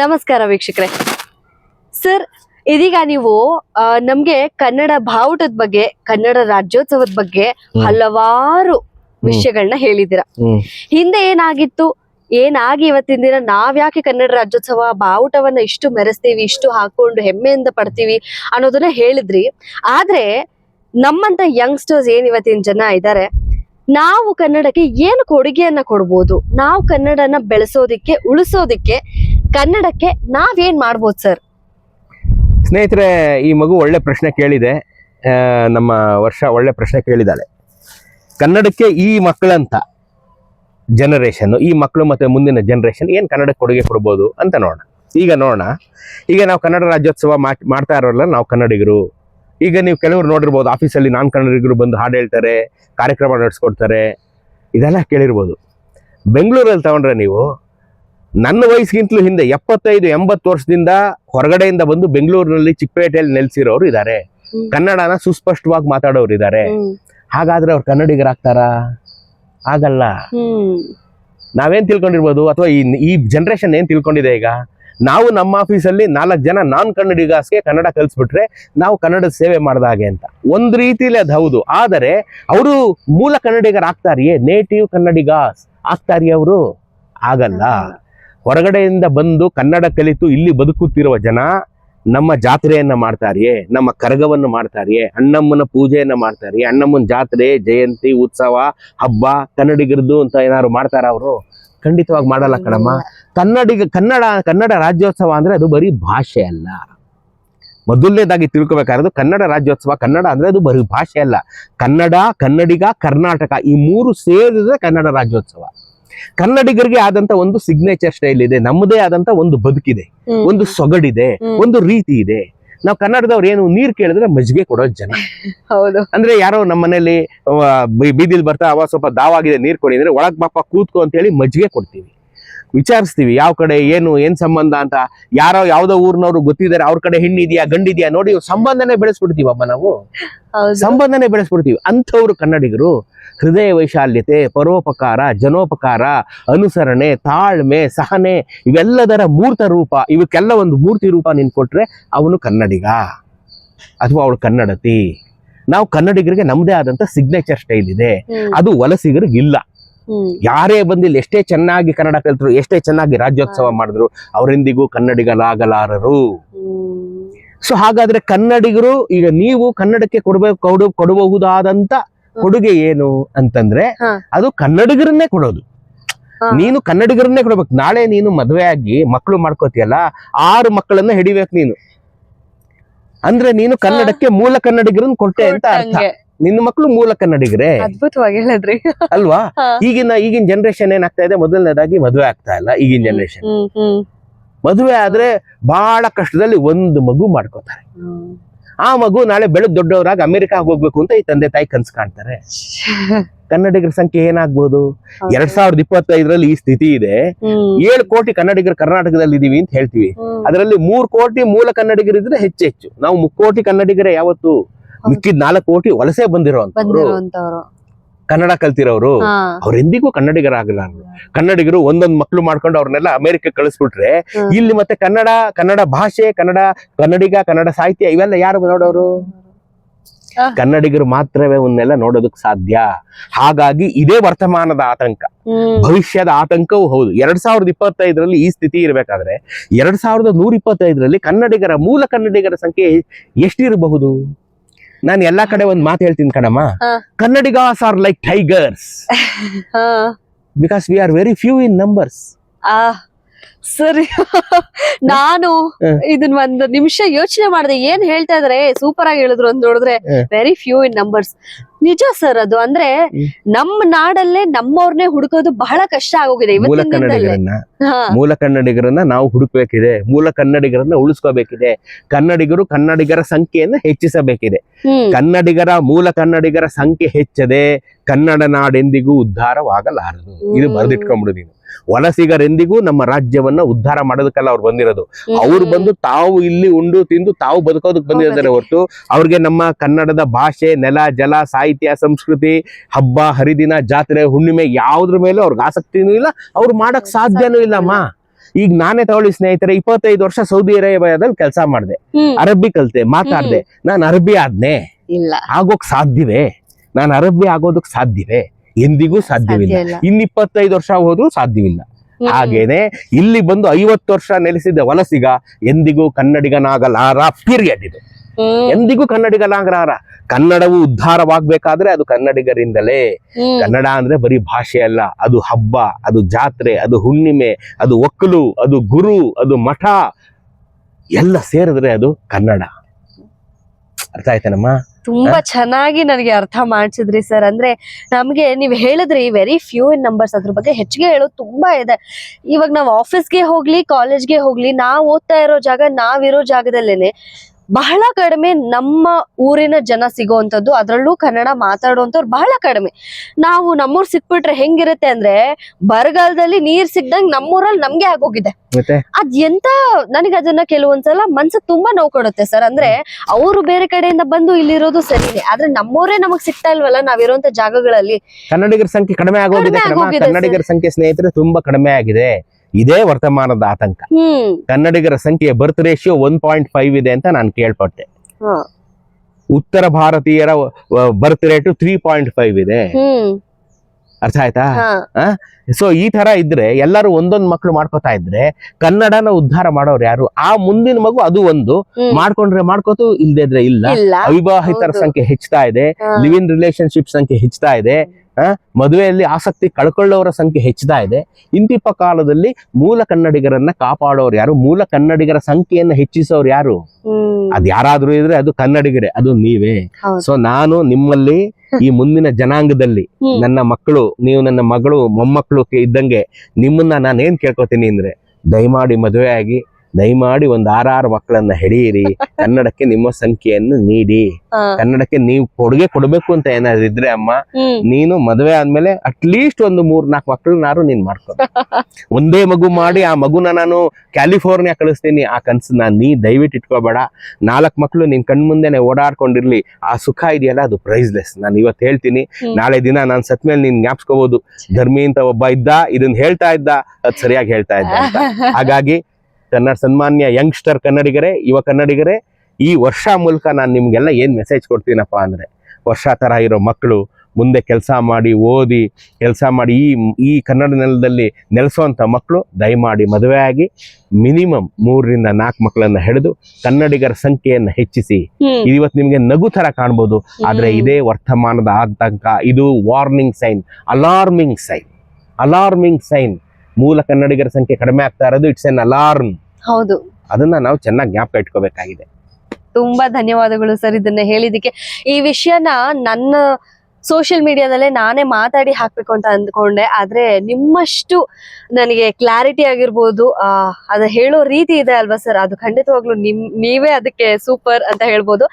ನಮಸ್ಕಾರ ವೀಕ್ಷಕರೇ. ಸರ್ ಇದೀಗ ನೀವು ನಮ್ಗೆ ಕನ್ನಡ ಬಾವುಟದ ಬಗ್ಗೆ ಕನ್ನಡ ರಾಜ್ಯೋತ್ಸವದ ಬಗ್ಗೆ ಹಲವಾರು ವಿಷಯಗಳನ್ನ ಹೇಳಿದ್ದೀರಾ. ಹಿಂದೆ ಏನಾಗಿತ್ತು? ಏನಾಗಿ ಇವತ್ತಿನ ದಿನ ನಾವ್ ಯಾಕೆ ಕನ್ನಡ ರಾಜ್ಯೋತ್ಸವ ಬಾವುಟವನ್ನ ಇಷ್ಟು ಮೆರೆಸ್ತೀವಿ ಇಷ್ಟು ಹಾಕೊಂಡು ಹೆಮ್ಮೆಯಿಂದ ಪಡ್ತೀವಿ ಅನ್ನೋದನ್ನ ಹೇಳಿದ್ರಿ. ಆದ್ರೆ ನಮ್ಮಂತ ಯಂಗ್ಸ್ಟರ್ಸ್ ಏನ್ ಇವತ್ತಿನ ಜನ ಇದ್ದಾರೆ ನಾವು ಕನ್ನಡಕ್ಕೆ ಏನು ಕೊಡುಗೆಯನ್ನ ಕೊಡ್ಬೋದು? ನಾವು ಕನ್ನಡನ ಬೆಳೆಸೋದಿಕ್ಕೆ ಉಳಿಸೋದಿಕ್ಕೆ ಕನ್ನಡಕ್ಕೆ ನಾವೇನ್ ಮಾಡ್ಬೋದು, ಸರ್? ಸ್ನೇಹಿತರೆ, ಈ ಮಗು ಒಳ್ಳೆ ಪ್ರಶ್ನೆ ಕೇಳಿದೆ. ನಮ್ಮ ವರ್ಷ ಒಳ್ಳೆ ಪ್ರಶ್ನೆ ಕೇಳಿದಾಳೆ ಕನ್ನಡಕ್ಕೆ ಈ ಮಕ್ಕಳಂತ ಜನರೇಷನ್ ಈ ಮಕ್ಕಳು ಮತ್ತೆ ಮುಂದಿನ ಜನರೇಷನ್ ಏನು ಕನ್ನಡಕ್ಕೆ ಕೊಡುಗೆ ಕೊಡ್ಬೋದು ಅಂತ ನೋಡೋಣ. ಈಗ ನೋಡೋಣ. ಈಗ ನಾವು ಕನ್ನಡ ರಾಜ್ಯೋತ್ಸವ ಮಾಡ್- ಮಾಡ್ತಾ ಇರೋಲ್ಲ ನಾವು ಕನ್ನಡಿಗರು. ಈಗ ನೀವು ಕೆಲವರು ನೋಡಿರ್ಬೋದು ಆಫೀಸಲ್ಲಿ ನಾನ್ ಕನ್ನಡಿಗರು ಬಂದು ಹಾಡು ಹೇಳ್ತಾರೆ, ಕಾರ್ಯಕ್ರಮ ನಡೆಸ್ಕೊಡ್ತಾರೆ. ಇದೆಲ್ಲ ಕೇಳಿರ್ಬೋದು. ಬೆಂಗಳೂರಲ್ಲಿ ತಗೊಂಡ್ರೆ ನೀವು ನನ್ನ ವಯಸ್ಸಿಗಿಂತಲೂ ಹಿಂದೆ ಎಪ್ಪತ್ತೈದು ಎಂಬತ್ತು ವರ್ಷದಿಂದ ಹೊರಗಡೆಯಿಂದ ಬಂದು ಬೆಂಗಳೂರಿನಲ್ಲಿ ಚಿಕ್ಕಪೇಟೆಯಲ್ಲಿ ನೆಲೆಸಿರೋರು ಇದ್ದಾರೆ. ಕನ್ನಡನ ಸುಸ್ಪಷ್ಟವಾಗಿ ಮಾತಾಡೋರು ಇದ್ದಾರೆ ಹಾಗಾದ್ರೆ ಅವ್ರು ಕನ್ನಡಿಗರಾಗ್ತಾರಾ ಆಗಲ್ಲ. ನಾವೇನ್ ತಿಳ್ಕೊಂಡಿರ್ಬೋದು? ಅಥವಾ ಈ ಈ ಜನರೇಷನ್ ಏನ್ ತಿಳ್ಕೊಂಡಿದೆ ಈಗ? ನಾವು ನಮ್ಮ ಆಫೀಸಲ್ಲಿ ನಾಲ್ಕು ಜನ ನಾನ್ ಕನ್ನಡಿಗಾಸ್ಗೆ ಕನ್ನಡ ಕಲಿಸ್ಬಿಟ್ರೆ ನಾವು ಕನ್ನಡದ ಸೇವೆ ಮಾಡ್ದ ಹಾಗೆ ಅಂತ. ಒಂದ್ ರೀತಿಲಿ ಅದು ಹೌದು. ಆದರೆ ಅವರು ಮೂಲ ಕನ್ನಡಿಗರಾಗ್ತಾರಿಯೇ? ನೇಟಿವ್ ಕನ್ನಡಿಗಾಸ್ ಆಗ್ತಾರಿಯೇ ಅವರು? ಆಗಲ್ಲ. ಹೊರಗಡೆಯಿಂದ ಬಂದು ಕನ್ನಡ ಕಲಿತು ಇಲ್ಲಿ ಬದುಕುತ್ತಿರುವ ಜನ ನಮ್ಮ ಜಾತ್ರೆಯನ್ನ ಮಾಡ್ತಾರಿಯೇ, ನಮ್ಮ ಕರಗವನ್ನು ಮಾಡ್ತಾರಿಯೇ, ಅಣ್ಣಮ್ಮನ ಪೂಜೆಯನ್ನು ಮಾಡ್ತಾರಿಯೇ, ಅಣ್ಣಮ್ಮನ ಜಾತ್ರೆ, ಜಯಂತಿ, ಉತ್ಸವ, ಹಬ್ಬ, ಕನ್ನಡಿಗರದ್ದು ಅಂತ ಏನಾದ್ರು ಮಾಡ್ತಾರ ಅವರು? ಖಂಡಿತವಾಗಿ ಮಾಡಲ್ಲ ಕಣಮ್ಮ. ಕನ್ನಡಿಗ, ಕನ್ನಡ ಕನ್ನಡ ರಾಜ್ಯೋತ್ಸವ ಅಂದ್ರೆ ಅದು ಬರೀ ಭಾಷೆ ಅಲ್ಲ. ಮೊದಲನೇದಾಗಿ ತಿಳ್ಕೊಬೇಕಾದ್ರೆ ಕನ್ನಡ ರಾಜ್ಯೋತ್ಸವ, ಕನ್ನಡ ಅಂದ್ರೆ ಅದು ಬರೀ ಭಾಷೆ ಅಲ್ಲ. ಕನ್ನಡ, ಕನ್ನಡಿಗ, ಕರ್ನಾಟಕ ಈ ಮೂರು ಸೇರಿದ್ರೆ ಕನ್ನಡ ರಾಜ್ಯೋತ್ಸವ. ಕನ್ನಡಿಗರಿಗೆ ಆದಂತ ಒಂದು ಸಿಗ್ನೇಚರ್ ಸ್ಟೈಲ್ ಇದೆ. ನಮ್ಮದೇ ಆದಂತ ಒಂದು ಬದುಕಿದೆ. ಒಂದು ಸೊಗಡಿದೆ. ಒಂದು ರೀತಿ ಇದೆ. ನಾವು ಕನ್ನಡದವ್ರು ಏನು ನೀರ್ ಕೇಳಿದ್ರೆ ಮಜ್ಜಿಗೆ ಕೊಡೋ ಜನ. ಹೌದು. ಅಂದ್ರೆ ಯಾರೋ ನಮ್ಮ ಮನೇಲಿ ಬೀದಿಲ್ ಬರ್ತಾ ಅವ ಸ್ವಲ್ಪ ದಾವಾಗಿದೆ ನೀರ್ ಕೊಡಿ ಅಂದ್ರೆ ಒಳಗ್ ಪಾಪ ಕೂತ್ಕೋ ಅಂತ ಹೇಳಿ ಮಜ್ಜಿಗೆ ಕೊಡ್ತೀವಿ. ವಿಚಾರಿಸ್ತೀವಿ ಯಾವ ಕಡೆ ಏನು ಏನ್ ಸಂಬಂಧ ಅಂತ. ಯಾರೋ ಯಾವ್ದೋ ಊರ್ನವ್ರು ಗೊತ್ತಿದ್ದಾರೆ ಅವ್ರ ಕಡೆ ಹೆಣ್ಣಿದ್ಯಾ ಗಂಡಿದ್ಯಾ ನೋಡಿ ಸಂಬಂಧನೇ ಬೆಳೆಸ್ಬಿಡ್ತೀವಮ್ಮ ನಾವು. ಸಂಬಂಧನೇ ಬೆಳೆಸ್ಬಿಡ್ತೀವಿ. ಅಂಥವ್ರು ಕನ್ನಡಿಗರು ಹೃದಯ ವೈಶಾಲ್ಯತೆ ಪರೋಪಕಾರ ಜನೋಪಕಾರ ಅನುಸರಣೆ ತಾಳ್ಮೆ ಸಹನೆ ಇವೆಲ್ಲದರ ಮೂರ್ತ ರೂಪ ಇವಕ್ಕೆಲ್ಲ ಒಂದು ಮೂರ್ತಿ ರೂಪ ನೀನ್ ಕೊಟ್ರೆ ಅವನು ಕನ್ನಡಿಗ ಅಥವಾ ಅವಳು ಕನ್ನಡತಿ. ನಾವು ಕನ್ನಡಿಗರಿಗೆ ನಮ್ಮದೇ ಆದಂತ ಸಿಗ್ನೇಚರ್ ಸ್ಟೈಲ್ ಇದೆ. ಅದು ವಲಸಿಗರಿಗೆ ಇಲ್ಲ ಹ್ಮ್. ಯಾರೇ ಬಂದಿಲ್ಲ ಎಷ್ಟೇ ಚೆನ್ನಾಗಿ ಕನ್ನಡ ಕಲಿತರು ಎಷ್ಟೇ ಚೆನ್ನಾಗಿ ರಾಜ್ಯೋತ್ಸವ ಮಾಡಿದ್ರು ಅವರಿಂದಿಗೂ ಕನ್ನಡಿಗರಾಗಲಾರರು. ಸೊ ಹಾಗಾದ್ರೆ ಕನ್ನಡಿಗರು ಈಗ ನೀವು ಕನ್ನಡಕ್ಕೆ ಕೊಡಬೇಕು ಕೊಡು ಕೊಡಬಹುದಾದಂತ ಕೊಡುಗೆ ಏನು ಅಂತಂದ್ರೆ ಅದು ಕನ್ನಡಿಗರನ್ನೇ ಕೊಡೋದು. ನೀನು ಕನ್ನಡಿಗರನ್ನೇ ಕೊಡ್ಬೇಕು. ನಾಳೆ ನೀನು ಮದುವೆ ಆಗಿ ಮಕ್ಕಳು ಮಾಡ್ಕೋತಿಯಲ್ಲ ಆರು ಮಕ್ಕಳನ್ನ ಹಿಡಿಬೇಕು ನೀನು. ಅಂದ್ರೆ ನೀನು ಕನ್ನಡಕ್ಕೆ ಮೂಲ ಕನ್ನಡಿಗರನ್ನ ಕೊಟ್ಟೆ ಅಂತ ಅರ್ಥ. ನಿನ್ನ ಮಕ್ಕಳು ಮೂಲ ಕನ್ನಡಿಗರೇ ಅದ್ಭುತವಾಗಿ ಹೇಳಿದ್ರಿ. ಅಲ್ವಾ. ಈಗಿನ ಈಗಿನ ಜನರೇಷನ್ ಏನಾಗ್ತಾ ಇದೆ? ಮೊದಲನೇದಾಗಿ ಮದುವೆ ಆಗ್ತಾ ಇಲ್ಲ ಈಗಿನ ಜನರೇಷನ್ ಮದುವೆ ಆದ್ರೆ ಬಹಳ ಕಷ್ಟದಲ್ಲಿ ಒಂದು ಮಗು ಮಾಡ್ಕೋತಾರೆ. ಆ ಮಗು ನಾಳೆ ಬೆಳಗ್ ದೊಡ್ಡವರಾಗಿ ಅಮೆರಿಕ ಹೋಗ್ಬೇಕು ಅಂತ ಈ ತಂದೆ ತಾಯಿ ಕನ್ಸ್ ಕಾಣ್ತಾರೆ. ಕನ್ನಡಿಗರ ಸಂಖ್ಯೆ ಏನಾಗ್ಬೋದು. ಎರಡ್ ಸಾವಿರದ ಇಪ್ಪತ್ತೈದರಲ್ಲಿ ಈ ಸ್ಥಿತಿ ಇದೆ. ಏಳು ಕೋಟಿ ಕನ್ನಡಿಗರು ಕರ್ನಾಟಕದಲ್ಲಿ ಇದೀವಿ ಅಂತ ಹೇಳ್ತೀವಿ. ಅದರಲ್ಲಿ ಮೂರ್ ಕೋಟಿ ಮೂಲ ಕನ್ನಡಿಗರಿದ್ರೆ ಹೆಚ್ಚು ಹೆಚ್ಚು ನಾವು ಮುಕ್ಕೋಟಿ ಕನ್ನಡಿಗರೇ ಯಾವತ್ತು ಮಿಕ್ಕಿದ ನಾಲ್ಕು ಕೋಟಿ ವಲಸೆ ಬಂದಿರೋಂಥವ್ರು. ಕನ್ನಡ ಕಲ್ತಿರೋರು. ಅವ್ರೆಂದಿಗೂ ಕನ್ನಡಿಗರಾಗಲ್ಲ ಕನ್ನಡಿಗರು ಒಂದೊಂದ್ ಮಕ್ಳು ಮಾಡ್ಕೊಂಡು ಅವ್ರನ್ನೆಲ್ಲ ಅಮೆರಿಕ ಕಳಿಸ್ಬಿಟ್ರೆ ಇಲ್ಲಿ ಮತ್ತೆ ಕನ್ನಡ ಕನ್ನಡ ಭಾಷೆ ಕನ್ನಡ ಕನ್ನಡಿಗ ಕನ್ನಡ ಸಾಹಿತ್ಯ ಇವೆಲ್ಲ ಯಾರು ನೋಡೋರು? ಕನ್ನಡಿಗರು ಮಾತ್ರವೇ ಒಂದೆಲ್ಲ ನೋಡೋದಕ್ ಸಾಧ್ಯ. ಹಾಗಾಗಿ ಇದೇ ವರ್ತಮಾನದ ಆತಂಕ. ಭವಿಷ್ಯದ ಆತಂಕವೂ ಹೌದು. ಎರಡ್ ಸಾವಿರದ ಇಪ್ಪತ್ತೈದರಲ್ಲಿ ಈ ಸ್ಥಿತಿ ಇರಬೇಕಾದ್ರೆ ಎರಡ್ ಸಾವಿರದ ನೂರ ಇಪ್ಪತ್ತೈದರಲ್ಲಿ ಕನ್ನಡಿಗರ ಮೂಲ ಕನ್ನಡಿಗರ ಸಂಖ್ಯೆ ಎಷ್ಟಿರಬಹುದು? ನಾನು ಎಲ್ಲಾ ಕಡೆ ಒಂದ್ ಮಾತು ಹೇಳ್ತೀನಿ ಕಣಮ್ಮ. Kannadigas are like tigers. Because we are very few in numbers ಸರಿ. ನಾನು ಇದನ್ ಒಂದ್ ನಿಮಿಷ ಯೋಚನೆ ಮಾಡಿದೆ. ಏನ್ ಹೇಳ್ತಾ ಇದ್ರೆ? ಸೂಪರ್ ಆಗಿ ಹೇಳಿದ್ರು ಅಂತ ನೋಡಿದ್ರೆ. ವೆರಿ ಫ್ಯೂ ಇನ್ ನಂಬರ್ಸ್ ನಿಜ ಸರ್ ಅದು. ಅಂದ್ರೆ ನಮ್ಮ ನಾಡಲ್ಲೇ ನಮ್ಮವ್ರನ್ನೇ ಹುಡುಕೋದು ಬಹಳ ಕಷ್ಟ ಆಗೋಗಿದೆ ಮೂಲ ಕನ್ನಡಿಗರನ್ನ. ಮೂಲ ಕನ್ನಡಿಗರನ್ನ ನಾವು ಹುಡುಕ್ಬೇಕಿದೆ. ಮೂಲ ಕನ್ನಡಿಗರನ್ನ ಉಳಿಸ್ಕೋಬೇಕಿದೆ. ಕನ್ನಡಿಗರು ಕನ್ನಡಿಗರ ಸಂಖ್ಯೆಯನ್ನ ಹೆಚ್ಚಿಸಬೇಕಿದೆ. ಕನ್ನಡಿಗರ ಮೂಲ ಕನ್ನಡಿಗರ ಸಂಖ್ಯೆ ಹೆಚ್ಚದೆ ಕನ್ನಡ ನಾಡೆಂದಿಗೂ ಉದ್ಧಾರವಾಗಲಾರದು. ಇದು ಬರೆದಿಟ್ಕೊಂಡ್ಬಿಡುದು ಬರೆದಿಟ್ಕೊಂಡ್ಬಿಡು ನೀನು ವಲಸಿಗರೆಂದಿಗೂ ನಮ್ಮ ರಾಜ್ಯವನ್ನ ಉದ್ಧಾರ ಮಾಡೋದಕ್ಕೆಲ್ಲ ಅವ್ರು ಬಂದಿರೋದು. ಅವ್ರು ಬಂದು ತಾವು ಇಲ್ಲಿ ಉಂಡು ತಿಂದು ತಾವು ಬದುಕೋದಕ್ಕೆ ಬಂದಿದ್ದಾರೆ ಹೊರತು. ಅವ್ರಿಗೆ ನಮ್ಮ ಕನ್ನಡದ ಭಾಷೆ ನೆಲ ಜಲ ಸಾಹಿತ್ಯ ಸಂಸ್ಕೃತಿ ಹಬ್ಬ ಹರಿದಿನ ಜಾತ್ರೆ ಹುಣ್ಣಿಮೆ ಯಾವ್ದ್ರ ಮೇಲೆ ಅವ್ರಿಗೆ ಆಸಕ್ತಿನೂ ಇಲ್ಲ ಅವ್ರು ಮಾಡಕ್ ಸಾಧ್ಯನೂ ಇಲ್ಲಮ್ಮ. ಈಗ ನಾನೇ ತಗೊಳ್ಳಿ ಸ್ನೇಹಿತರೆ ಇಪ್ಪತ್ತೈದು ವರ್ಷ ಸೌದಿ ಅರೇಬಿಯಾದಲ್ಲಿ ಕೆಲಸ ಮಾಡಿದೆ. ಅರಬ್ಬಿ ಕಲ್ತೆ ಮಾತಾಡ್ದೆ. ನಾನು ಅರಬ್ಬಿ ಆದ್ನೆ. ಇಲ್ಲ. ಆಗೋಕ್ ಸಾಧ್ಯವೇ? ನಾನು ಅರಬ್ಬಿ ಆಗೋದಕ್ ಸಾಧ್ಯವೇ? ಎಂದಿಗೂ ಸಾಧ್ಯವಿಲ್ಲ. ಇನ್ ಇಪ್ಪತ್ತೈದು ವರ್ಷ ಹೋದ್ರೂ ಸಾಧ್ಯವಿಲ್ಲ. ಹಾಗೇನೆ ಇಲ್ಲಿ ಬಂದು ಐವತ್ತು ವರ್ಷ ನೆಲೆಸಿದ ವಲಸಿಗ ಎಂದಿಗೂ ಕನ್ನಡಿಗನಾಗಲಾರ ಪೀರಿಯಡ್ ಇದು. ಎಂದಿಗೂ ಕನ್ನಡಿಗನಾಗಲಾರ ಕನ್ನಡವು ಉದ್ಧಾರವಾಗ್ಬೇಕಾದ್ರೆ ಅದು ಕನ್ನಡಿಗರಿಂದಲೇ. ಕನ್ನಡ ಅಂದ್ರೆ ಬರೀ ಭಾಷೆ ಅಲ್ಲ ಅದು ಹಬ್ಬ ಅದು ಜಾತ್ರೆ ಅದು ಹುಣ್ಣಿಮೆ ಅದು ಒಕ್ಕಲು ಅದು ಗುರು ಅದು ಮಠ. ಎಲ್ಲ ಸೇರಿದ್ರೆ ಅದು ಕನ್ನಡ. ಅರ್ಥ ಆಯ್ತನಮ್ಮ? ತುಂಬಾ ಚೆನ್ನಾಗಿ ನನಗೆ ಅರ್ಥ ಮಾಡ್ಸಿದ್ರಿ ಸರ್. ಅಂದ್ರೆ ನಮ್ಗೆ ನೀವ್ ಹೇಳಿದ್ರಿ ವೆರಿ ಫ್ಯೂ ಇನ್ ನಂಬರ್ಸ್ ಅದ್ರ ಬಗ್ಗೆ ಹೆಚ್ಚಿಗೆ ಹೇಳೋದು ತುಂಬಾ ಇದೆ. ಇವಾಗ ನಾವ್ ಆಫೀಸ್ಗೆ ಹೋಗ್ಲಿ ಕಾಲೇಜ್ಗೆ ಹೋಗ್ಲಿ ನಾವ್ ಓದ್ತಾ ಇರೋ ಜಾಗ ನಾವಿರೋ ಜಾಗದಲ್ಲೇನೆ ಬಹಳ ಕಡಿಮೆ ನಮ್ಮ ಊರಿನ ಜನ ಸಿಗೋವಂಥದ್ದು ಅದರಲ್ಲೂ ಕನ್ನಡ ಮಾತಾಡುವಂಥವ್ರು ಬಹಳ ಕಡಿಮೆ. ನಾವು ನಮ್ಮೂರ್ ಸಿಕ್ಬಿಟ್ರೆ ಹೆಂಗಿರುತ್ತೆ ಅಂದ್ರೆ ಬರಗಾಲದಲ್ಲಿ ನೀರ್ ಸಿಕ್ದಂಗ್ ನಮ್ಮೂರಲ್ಲಿ ನಮ್ಗೆ ಆಗೋಗಿದೆ. ಅದ್ ಎಂತ ನನಗೆ ಅದನ್ನ ಕೆಲವೊಂದ್ಸಲ ಮನ್ಸು ತುಂಬಾ ನೋವು ಕೊಡುತ್ತೆ ಸರ್. ಅಂದ್ರೆ ಅವರು ಬೇರೆ ಕಡೆಯಿಂದ ಬಂದು ಇಲ್ಲಿರೋದು ಸರಿನೇ ಆದ್ರೆ ನಮ್ಮೂರೇ ನಮಗ್ ಸಿಗ್ತಾ ಇಲ್ವಲ್ಲ ನಾವಿರುವಂತ ಜಾಗಗಳಲ್ಲಿ. ಕನ್ನಡಿಗರ ಸಂಖ್ಯೆ ಕಡಿಮೆ ಆಗೋಗಿದೆ ಕನ್ನಡಿಗರ ಸಂಖ್ಯೆ ಸ್ನೇಹಿತರೆ ತುಂಬಾ ಕಡಿಮೆ ಆಗಿದೆ. ಇದೇ ವರ್ತಮಾನದ ಆತಂಕ. ಕನ್ನಡಿಗರ ಸಂಖ್ಯೆ birth ratio one point five ಇದೆ ಅಂತ ನಾನು ಕೇಳ್ಪಟ್ಟೆ. ಉತ್ತರ ಭಾರತೀಯರ birth rate three point five ಇದೆ. ಅರ್ಥ ಆಯ್ತಾ. ಸೊ ಈ ತರ ಇದ್ರೆ ಎಲ್ಲರೂ ಒಂದೊಂದ್ ಮಕ್ಕಳು ಮಾಡ್ಕೋತಾ ಇದ್ರೆ ಕನ್ನಡನ ಉದ್ಧಾರ ಮಾಡೋರು ಯಾರು? ಆ ಮುಂದಿನ ಮಗು ಅದು ಒಂದು. ಮಾಡ್ಕೊಂಡ್ರೆ ಮಾಡ್ಕೋತು ಇಲ್ದಿದ್ರೆ ಇಲ್ಲ. ಇಲ್ಲ. ಅವಿವಾಹಿತರ ಸಂಖ್ಯೆ ಹೆಚ್ಚತಾ ಇದೆ. ಲಿವಿನ್ ಲಿವ್ ಇನ್ ರಿಲೇಶನ್ಶಿಪ್ ಸಂಖ್ಯೆ ಹೆಚ್ಚತಾ ಇದೆ. ಮದುವೆಯಲ್ಲಿ ಆಸಕ್ತಿ ಕಳ್ಕೊಳ್ಳೋರ ಸಂಖ್ಯೆ ಹೆಚ್ಚುತ್ತಾ ಇದೆ. ಇಂತಿಪ್ಪ ಕಾಲದಲ್ಲಿ ಮೂಲ ಕನ್ನಡಿಗರನ್ನ ಕಾಪಾಡೋರು ಯಾರು? ಮೂಲ ಕನ್ನಡಿಗರ ಸಂಖ್ಯೆಯನ್ನ ಹೆಚ್ಚಿಸೋರು ಯಾರು. ಅದ್ ಯಾರಾದ್ರೂ ಇದ್ರೆ ಅದು ಕನ್ನಡಿಗರೇ ಅದು ನೀವೇ. ಸೊ ನಾನು ನಿಮ್ಮಲ್ಲಿ ಈ ಮುಂದಿನ ಜನಾಂಗದಲ್ಲಿ ನನ್ನ ಮಕ್ಕಳು ನೀವು ನನ್ನ ಮಗಳು ಮೊಮ್ಮಕ್ಕಳು ಇದ್ದಂಗೆ ನಿಮ್ಮನ್ನ ನಾನು ಏನ್ ಕೇಳ್ಕೊತೀನಿ ಅಂದ್ರೆ ದಯಮಾಡಿ ಮದುವೆ ಆಗಿ ದಯಮಾಡಿ ಒಂದ್ ಆರಾರು ಮಕ್ಕಳನ್ನ ಹಿಡಿಯಿರಿ ಕನ್ನಡಕ್ಕೆ ನಿಮ್ಮ ಸಂಖ್ಯೆಯನ್ನು ನೀಡಿ. ಕನ್ನಡಕ್ಕೆ ನೀವು ಕೊಡುಗೆ ಕೊಡಬೇಕು ಅಂತ ಏನಾದ್ರು ಇದ್ರೆ ಅಮ್ಮ ನೀನು ಮದುವೆ ಆದ್ಮೇಲೆ ಅಟ್ಲೀಸ್ಟ್ ಒಂದು ಮೂರ್ ನಾಲ್ಕು ಮಕ್ಕಳನ್ನಾರು ನೀನ್ ಮಾಡ್ಕೊ. ಒಂದೇ ಮಗು ಮಾಡಿ ಆ ಮಗುನ ನಾನು ಕ್ಯಾಲಿಫೋರ್ನಿಯಾ ಕಳಿಸ್ತೀನಿ. ಆ ಕನ್ಸನ್ನ ನೀ ದಯವಿಟ್ಟು ಇಟ್ಕೋಬೇಡ. ನಾಲ್ಕು ಮಕ್ಕಳು ನಿನ್ ಕಣ್ ಮುಂದೆನೆ ಓಡಾಡ್ಕೊಂಡಿರ್ಲಿ. ಆ ಸುಖ ಇದೆಯಲ್ಲ ಅದು ಪ್ರೈಸ್ಲೆಸ್ ನಾನು ಇವತ್ತು ಹೇಳ್ತೀನಿ. ನಾಳೆ ದಿನ ನಾನು ಸತ್ಮೇಲೆ ನೀನ್ ಜ್ಞಾಪಿಸ್ಕೋಬಹುದು ಧರ್ಮಿ ಅಂತ ಒಬ್ಬ ಇದ್ದ ಇದನ್ನ ಹೇಳ್ತಾ ಇದ್ದ ಅದ್ ಸರಿಯಾಗಿ ಹೇಳ್ತಾ ಇದ್ದ ಅಂತ. ಹಾಗಾಗಿ ಕನ್ನಡ ಸನ್ಮಾನ್ಯ ಯಂಗ್ಸ್ಟರ್ ಕನ್ನಡಿಗರೇ ಯುವ ಕನ್ನಡಿಗರೇ ಈ ವರ್ಷ ಮೂಲಕ ನಾನು ನಿಮಗೆಲ್ಲ ಏನು ಮೆಸೇಜ್ ಕೊಡ್ತೀನಪ್ಪ ಅಂದ್ರೆ ವರ್ಷ ಥರ ಇರೋ ಮಕ್ಕಳು ಮುಂದೆ ಕೆಲಸ ಮಾಡಿ ಓದಿ ಕೆಲಸ ಮಾಡಿ ಈ ಈ ಕನ್ನಡ ನೆಲದಲ್ಲಿ ನೆಲೆಸೋವಂಥ ಮಕ್ಕಳು ದಯಮಾಡಿ ಮದುವೆ ಆಗಿ ಮಿನಿಮಮ್ ಮೂರರಿಂದ ನಾಲ್ಕು ಮಕ್ಕಳನ್ನ ಹಿಡಿದು ಕನ್ನಡಿಗರ ಸಂಖ್ಯೆಯನ್ನು ಹೆಚ್ಚಿಸಿ. ಇದು ಇವತ್ತು ನಿಮಗೆ ನಗು ತರ ಕಾಣ್ಬೋದು ಆದರೆ. ಇದೇ ವರ್ತಮಾನದ ಆತಂಕ ಇದು warning sign alarming sign alarming sign ಮೂಲ ಕನ್ನಡಿಗರ ಸಂಖ್ಯೆ ಕಡಿಮೆ ಆಗ್ತಾ ಇರೋದು ಇಟ್ಸ್ ಎನ್ ಅಲಾರ್ಮ್ ಹೌದು. ಅದನ್ನ ನಾವು ಚೆನ್ನಾಗಿ ಜ್ಞಾಪಕ ಇಟ್ಕೋಬೇಕಾಗಿದೆ. ತುಂಬಾ ಧನ್ಯವಾದಗಳು ಸರ್ ಇದನ್ನ ಹೇಳಿದಕ್ಕೆ ಈ ವಿಷಯನ ನನ್ನ ಸೋಷಿಯಲ್ ಮೀಡಿಯಾದಲ್ಲೇ ನಾನೇ ಮಾತಾಡಿ ಹಾಕ್ಬೇಕು ಅಂತ ಅಂದ್ಕೊಂಡೆ. ಆದ್ರೆ ನಿಮ್ಮಷ್ಟು ನನಗೆ ಕ್ಲಾರಿಟಿ ಆಗಿರ್ಬೋದು ಅದ ಹೇಳೋ ರೀತಿ ಇದೆ ಅಲ್ವಾ ಸರ್ ಅದು ಖಂಡಿತವಾಗ್ಲೂ ನಿಮ್, ನೀವೇ ಅದಕ್ಕೆ ಸೂಪರ್ ಅಂತ ಹೇಳ್ಬೋದು.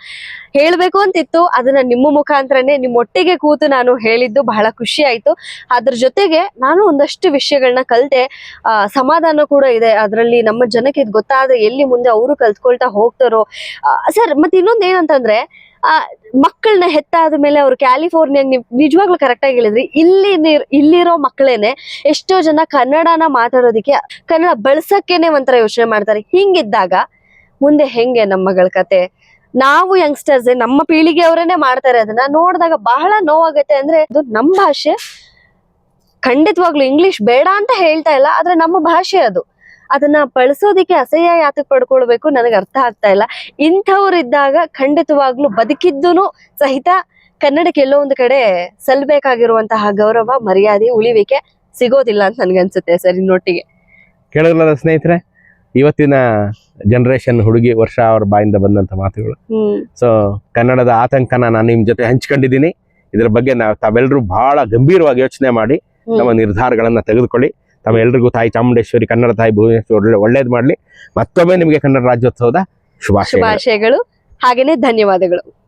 ಹೇಳ್ಬೇಕು ಅಂತಿತ್ತು, ಅದನ್ನ ನಿಮ್ಮ ಮುಖಾಂತರನೇ, ನಿಮ್ಮ ಒಟ್ಟಿಗೆ ಕೂತು ನಾನು ಹೇಳಿದ್ದು ಬಹಳ ಖುಷಿ ಆಯ್ತು. ಅದ್ರ ಜೊತೆಗೆ ನಾನು ಒಂದಷ್ಟು ವಿಷಯಗಳನ್ನ ಕಲ್ತೆ ಸಮಾಧಾನ ಕೂಡ ಇದೆ. ಅದರಲ್ಲಿ ನಮ್ಮ ಜನಕ್ಕೆ ಇದು ಗೊತ್ತಾದ್ರೆ ಎಲ್ಲಿ ಮುಂದೆ ಅವರು ಕಲ್ತ್ಕೊಳ್ತಾ ಹೋಗ್ತಾರೋ. ಸರ್ ಮತ್ತೆ ಇನ್ನೊಂದ್ ಏನಂತಂದ್ರೆ ಮಕ್ಕಳನ್ನ ಹೆತ್ತಾದ ಮೇಲೆ ಅವ್ರು ಕ್ಯಾಲಿಫೋರ್ನಿಯಾ ನೀವು ನಿಜವಾಗ್ಲೂ ಕರೆಕ್ಟ್ ಆಗಿ ಹೇಳಿದ್ರಿ. ಇಲ್ಲಿ ಇಲ್ಲಿರೋ ಮಕ್ಕಳೇನೆ ಎಷ್ಟೋ ಜನ ಕನ್ನಡನ ಮಾತಾಡೋದಕ್ಕೆ, ಕನ್ನಡ ಬಳಸಕ್ಕೇನೆ ಒಂಥರ ಯೋಚನೆ ಮಾಡ್ತಾರೆ. ಹಿಂಗಿದ್ದಾಗ ಮುಂದೆ ಹೆಂಗೆ ನಮ್ಮ ಮಗಳ ಕತೆ? ನಾವು ಯಂಗ್ಸ್ಟರ್ಸ್ ನಮ್ಮ ಪೀಳಿಗೆಯವರೇನೆ ಮಾಡ್ತಾರೆ ಅದನ್ನ ನೋಡಿದಾಗ ಬಹಳ ನೋವಾಗತ್ತೆ ಅಂದ್ರೆ ಅದು ನಮ್ಮ ಭಾಷೆ. ಖಂಡಿತವಾಗ್ಲು ಇಂಗ್ಲಿಷ್ ಬೇಡ ಅಂತ ಹೇಳ್ತಾ ಇಲ್ಲ, ಆದ್ರೆ ನಮ್ಮ ಭಾಷೆ ಅದು. ಅದನ್ನ ಬಳಸೋದಿಕ್ಕೆ ಅಸಹ್ಯ ಯಾತಕ್ಕೆ ಪಡ್ಕೊಳ್ಬೇಕು ನನಗೆ ಅರ್ಥ ಆಗ್ತಾ ಇಲ್ಲ. ಇಂಥವ್ರಿದ್ದಾಗ ಖಂಡಿತವಾಗ್ಲೂ ಬದುಕಿದ್ದೂ ಸಹಿತ ಕನ್ನಡಕ್ಕೆ ಎಲ್ಲೋ ಒಂದು ಕಡೆ ಸಲ್ಬೇಕಾಗಿರುವಂತಹ ಗೌರವ ಮರ್ಯಾದೆ ಉಳಿವಿಕೆ ಸಿಗೋದಿಲ್ಲ ಅಂತ ನನ್ಗನ್ಸುತ್ತೆ ಸರ್ ಇನ್ನೊಟ್ಟಿಗೆ. ಕೇಳಿದ್ರಲ್ಲ ಸ್ನೇಹಿತರೆ ಇವತ್ತಿನ ಜನರೇಷನ್ ಹುಡುಗಿ ವರ್ಷ ಅವ್ರ ಬಾಯಿಂದ ಬಂದಂತ ಮಾತುಗಳು. ಸೊ ಕನ್ನಡದ ಆತಂಕನ ನಾನು ನಿಮ್ ಜೊತೆ ಹಂಚ್ಕೊಂಡಿದ್ದೀನಿ. ಇದ್ರ ಬಗ್ಗೆ ನಾವು ತಾವೆಲ್ಲರೂ ಬಹಳ ಗಂಭೀರವಾಗಿ ಯೋಚನೆ ಮಾಡಿ ನಮ್ಮ ನಿರ್ಧಾರಗಳನ್ನ ತೆಗೆದುಕೊಳ್ಳಿ. ತಮ್ಮೆಲ್ಲರಿಗೂ ತಾಯಿ ಚಾಮುಂಡೇಶ್ವರಿ, ಕನ್ನಡ ತಾಯಿ ಭುವನೇಶ್ವರಿ ಒಳ್ಳೆ ಒಳ್ಳೇದು ಮಾಡಲಿ. ಮತ್ತೊಮ್ಮೆ ನಿಮಗೆ ಕನ್ನಡ ರಾಜ್ಯೋತ್ಸವದ ಶುಭಾಶಯ ಶುಭಾಶಯಗಳು. ಹಾಗೇನೆ ಧನ್ಯವಾದಗಳು.